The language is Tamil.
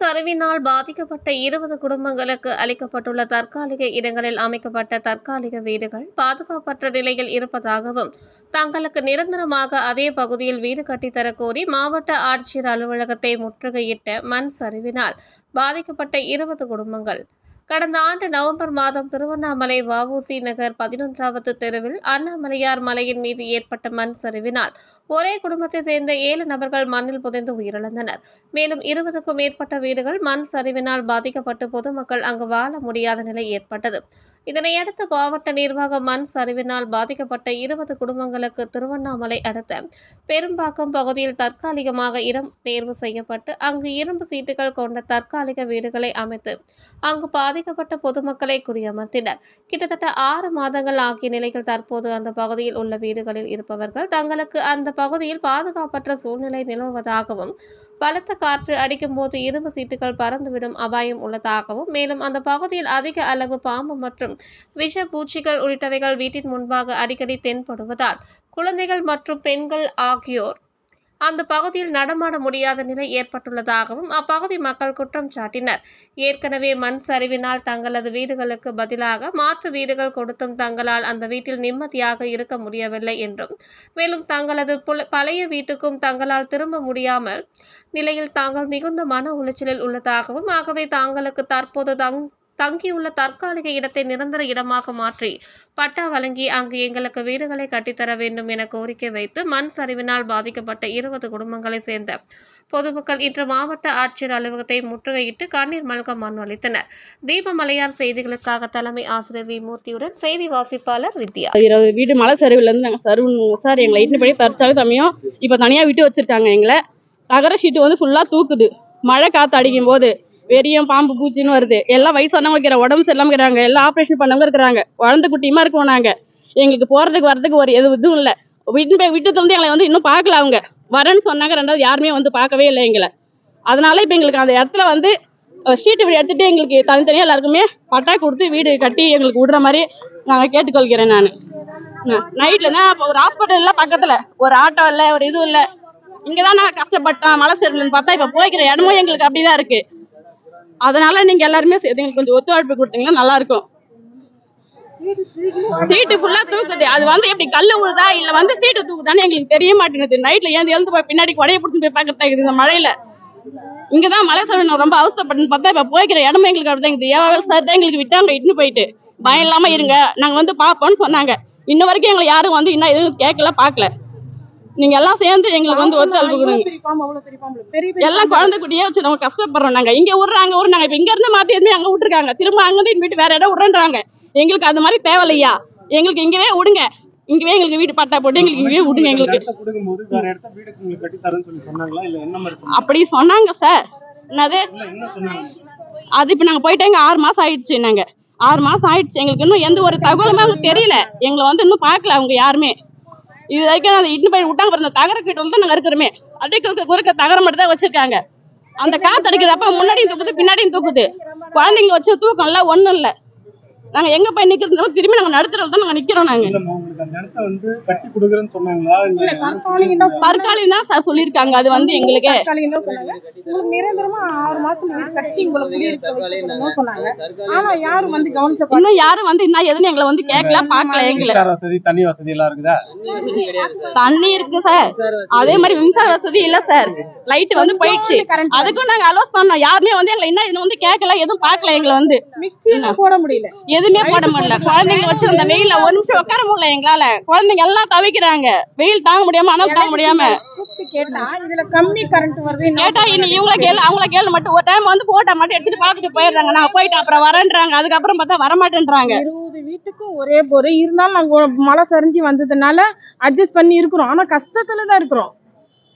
சரிவினால் பாதிக்கப்பட்ட இருபது குடும்பங்களுக்கு அளிக்கப்பட்டுள்ள தற்காலிக இடங்களில் அமைக்கப்பட்ட தற்காலிக வீடுகள் பாதுகாப்பற்ற நிலையில் இருப்பதாகவும் தங்களுக்கு நிரந்தரமாக அதே பகுதியில் வீடு கட்டித்தரக் கோரி மாவட்ட ஆட்சியர் அலுவலகத்தை முற்றுகையிட்ட மண் சரிவினால் பாதிக்கப்பட்ட இருபது குடும்பங்கள். கடந்த ஆண்டு நவம்பர் மாதம் திருவண்ணாமலை வவுசி நகர் பதினொன்றாவது தெருவில் அண்ணாமலையார் மலையின் மீது ஏற்பட்ட மண் சரிவினால் ஒரே குடும்பத்தைச் சேர்ந்த ஏழு நபர்கள் மண்ணில் புதைந்து உயிரிழந்தனர். மேலும் இருபதுக்கும் மேற்பட்ட வீடுகள் மண் சரிவினால் பாதிக்கப்பட்டு பொதுமக்கள் அங்கு வாழ முடியாத நிலை ஏற்பட்டது. இதனையடுத்து மாவட்ட நிர்வாகம் மண் சரிவினால் பாதிக்கப்பட்ட இருபது குடும்பங்களுக்கு திருவண்ணாமலை அடுத்த பெரும்பாக்கம் பகுதியில் தற்காலிகமாக இடம் தேர்வு செய்யப்பட்டு அங்கு இரும்பு சீட்டுகள் கொண்ட தற்காலிக வீடுகளை அமைத்து அங்கு பாதிக்கப்பட்ட பொதுமக்களை குடியமர்த்தினர் கிட்டத்தட்ட ஆறு மாதங்கள் ஆகிய நிலையில் தற்போது அந்த பகுதியில் உள்ள வீடுகளில் இருப்பவர்கள் தங்களுக்கு அந்த பகுதியில் பாதுகாப்பற்ற சூழ்நிலை நிலவுவதாகவும் பலத்த காற்று அடிக்கும் போது இரும்பு சீட்டுகள் பறந்துவிடும் அபாயம் உள்ளதாகவும் மேலும் அந்த பகுதியில் அதிக அளவு பாம்பு மற்றும் விஷ பூச்சிகள் உள்ளிட்டவைகள் வீட்டின் முன்பாக அடிக்கடி தென்படுவதால் குழந்தைகள் மற்றும் பெண்கள் ஆகியோர் அந்த பகுதியில் நடமாட முடியாத நிலை ஏற்பட்டுள்ளதாகவும் அப்பகுதி மக்கள் குற்றம் சாட்டினர். ஏற்கனவே மண் சரிவினால் தங்களது வீடுகளுக்கு பதிலாக மாற்று வீடுகள் கொடுத்தும் தங்களால் அந்த வீட்டில் நிம்மதியாக இருக்க முடியவில்லை என்றும் மேலும் தங்களது புல- பழைய வீட்டுக்கும் தங்களால் திரும்ப முடியாமல் நிலையில் தாங்கள் மிகுந்த மன உளைச்சலில் உள்ளதாகவும் ஆகவே தாங்களுக்கு தற்போது தங் தங்கியுள்ள தற்காலிக இடத்தை நிரந்தர இடமாக மாற்றி பட்டா வழங்கி அங்கு எங்களுக்கு வீடுகளை கட்டித்தர வேண்டும் என கோரிக்கை வைத்து மண் சரிவினால் பாதிக்கப்பட்ட இருபது குடும்பங்களை சேர்ந்த பொதுமக்கள் இன்று மாவட்ட ஆட்சியர் அலுவலகத்தை முற்றுகையிட்டு கண்ணீர் மல்க மனு அளித்தனர். தீபமலையார் செய்திகளுக்காக தலைமை ஆசிரியர் வி. மூர்த்தியுடன் செய்தி வாசிப்பாளர் வித்யா. இருபது வீடு மலை சரிவுலேருந்து நாங்கள் சருவணும் சார் எங்களை இட்டு படி தரிச்சாவே சமயம் இப்போ தனியாக விட்டு வச்சுருக்காங்க எங்களை. தகர ஷீட்டு வந்து ஃபுல்லாக தூக்குது. மழை காற்று அடிக்கும் போது வெறியும் பாம்பு பூச்சின்னு வருது. எல்லாம் வயசானவங்க இருக்கிற உடம்பு சரியில்லாமல் இருக்கிறாங்க. எல்லாம் ஆப்ரேஷன் பண்ணவங்க இருக்கிறாங்க. குழந்தை குட்டியுமா இருக்கோம் நாங்கள் எங்களுக்கு போகிறதுக்கு வரதுக்கு ஒரு எது இதுவும் இல்லை. வீட்டு போய் விட்டு வந்து எங்களை வந்து இன்னும் பார்க்கல அவங்க. வரேன்னு சொன்னாங்க ரெண்டாவது யாருமே வந்து பார்க்கவே இல்லை எங்களை. அதனால இப்போ எங்களுக்கு அந்த இடத்துல வந்து ஷீட்டு வீடு எடுத்துட்டு எங்களுக்கு தனித்தனியாக எல்லாருக்குமே பட்டா கொடுத்து வீடு கட்டி எங்களுக்கு விடுற மாதிரி நாங்கள் கேட்டுக்கொள்கிறேன் நான். நைட்டில் தான் இப்போ ஒரு ஹாஸ்பிட்டல் இல்லை பக்கத்தில். ஒரு ஆட்டோ இல்லை ஒரு இதுவும் இல்லை. இங்கே தான் நான் கஷ்டப்பட்டேன் மலை சரியில்லைன்னு பார்த்தா இப்போ போய்க்கிற இடமும் எங்களுக்கு அப்படி தான் இருக்குது அதனால நீங்கள் எல்லாருமே சேர்த்து எங்களுக்கு கொஞ்சம் ஒத்துழைப்பு கொடுத்தீங்கன்னா நல்லா இருக்கும் சீட்டு ஃபுல்லா தூக்குது. அது வந்து எப்படி கல்லு விழுதா இல்ல வந்து சீட்டு தூக்குதான்னு எங்களுக்கு தெரிய மாட்டேங்குது. நைட்ல ஏந்து எழுந்து போய் பின்னாடி கொடையை பிடிச்சி போய் பார்க்கறதா இந்த மழையில. இங்கதான் மழை சார் ரொம்ப அவசரப்பட்டு பார்த்தா இப்ப போய்க்கிற இடமே எங்களுக்கு அப்படிதான் இருக்குது. ஏவாவே சார் தான் எங்களுக்கு விட்டாங்க இட்டுன்னு போயிட்டு. பயம் இல்லாம இருங்க. நாங்க வந்து பாப்போம்னு சொன்னாங்க. இன்ன வரைக்கும் எங்களை யாரும் வந்து இன்னும் எதுவும் கேட்கல பாக்கல நீங்க எல்லாம் சேர்ந்து எங்களுக்கு வந்து ஒத்துழைப்பு கொடுங்க. எல்லாம் குழந்தை குட்டியே வச்சு நம்ம கஷ்டப்படுறோம் நாங்க. இங்க விடுறாங்க விடுறாங்க இப்ப இங்க இருந்து மாத்தி எதுவுமே அங்க விட்டுருக்காங்க. திரும்ப அங்க இருந்து வீட்டு வேற இடம் விடுறாங்க எங்களுக்கு அது மாதிரி தேவையில்லையா? எங்களுக்கு இங்கவே விடுங்க. இங்கவே எங்களுக்கு வீட்டு பட்டா போட்டு எங்களுக்கு இங்கவே விடுங்க எங்களுக்கு. இடத்த கொடுக்கும்போது வேற இடத்த வீடு உங்களுக்கு கட்டி தரேன்னு சொல்லி சொன்னாங்களா? இல்ல என்ன மாதிரி சொன்னாங்க? அப்படி சொன்னாங்க சார். என்னது? அது இப்ப நாங்க போயிட்டு இங்க ஆறு மாசம் ஆயிடுச்சு நாங்க. ஆறு மாசம் ஆயிடுச்சு. எங்களுக்கு இன்னும் எந்த ஒரு தகவலுமே அவங்களுக்கு தெரியல. எங்களை வந்து இன்னும் பார்க்கல அவங்க யாருமே. இது வரைக்கும் அந்த இட்டு போய் விட்டாங்க பாருங்க, தகர கிட்ட வந்து நாங்கள் இருக்கிறோமே. அடிக்க குறுக்க தகரம் மட்டும் தான் வச்சிருக்காங்க. அந்த காத்து அடிக்கிறப்ப முன்னாடியும் தூக்குது பின்னாடியும் தூக்குது. குழந்தைங்க வச்சு தூக்கம் இல்ல ஒண்ணும் இல்ல. நாங்க எங்க போய் நிக்கிறது திரும்பி நாங்க நடுத்தரவு தான் நாங்க நிக்கிறோம் நாங்க இல்லம்மா உங்களுக்கு அந்த இடத்த வந்து கட்டி கொடுக்குறேன்னு சொன்னாங்களா? இல்ல தற்காலிகம் தான் சார் சொல்லியிருக்காங்க. அது வந்து எங்களுக்கு. நிரந்தரமா ஆறு மாசம் வீடு கட்டி உங்களை குடியிருக்க வைக்கணும்னு சொன்னாங்க. ஆனா யாரும் வந்து கவனிச்ச இன்னும் யாரும் வந்து என்ன எதுன்னு எங்களை வந்து கேட்கல பார்க்கல எங்களை. வசதி தண்ணி வசதி எல்லாம் இருக்குதா? தண்ணி இருக்கு சார். அதே மாதிரி மின்சார வசதி இல்ல சார். லைட் வந்து போயிடுச்சு. அதுக்கும் நாங்க அலோஸ் பண்ணோம். யாருமே வந்து எங்களை என்ன இன்னும் வந்து கேட்கல எதுவும் பார்க்கல எங்களை வந்து. மிக்ஸி போட முடியல. எதுவுமே போட முடியல. குழந்தைங்க வச்சிருந்த வெயில்ல ஒரு நிமிஷம் உட்கார முடியல எங்களால குழந்தைங்க எல்லாம் தவிக்கிறாங்க. வெயில் தாங்க முடியாம அனல் தாங்க முடியாம. கேட்டா இதுல கம்மி கரண்ட் வருது கேட்டா இனி இவங்கள கேளு அவங்கள கேளு மட்டும். ஒரு டைம் வந்து போட்டா மட்டும் எடுத்துட்டு பார்த்துட்டு போயிடுறாங்க. நாங்க போயிட்டு அப்புறம் வரேன்றாங்க. அதுக்கப்புறம் பார்த்தா வரமாட்டேன்றாங்க. இருபது வீட்டுக்கும் ஒரே போர். இருந்தாலும் நாங்க மழை சரிஞ்சு வந்ததுனால அட்ஜஸ்ட் பண்ணி இருக்கிறோம். ஆனா கஷ்டத்துல தான் இருக்கிறோம்.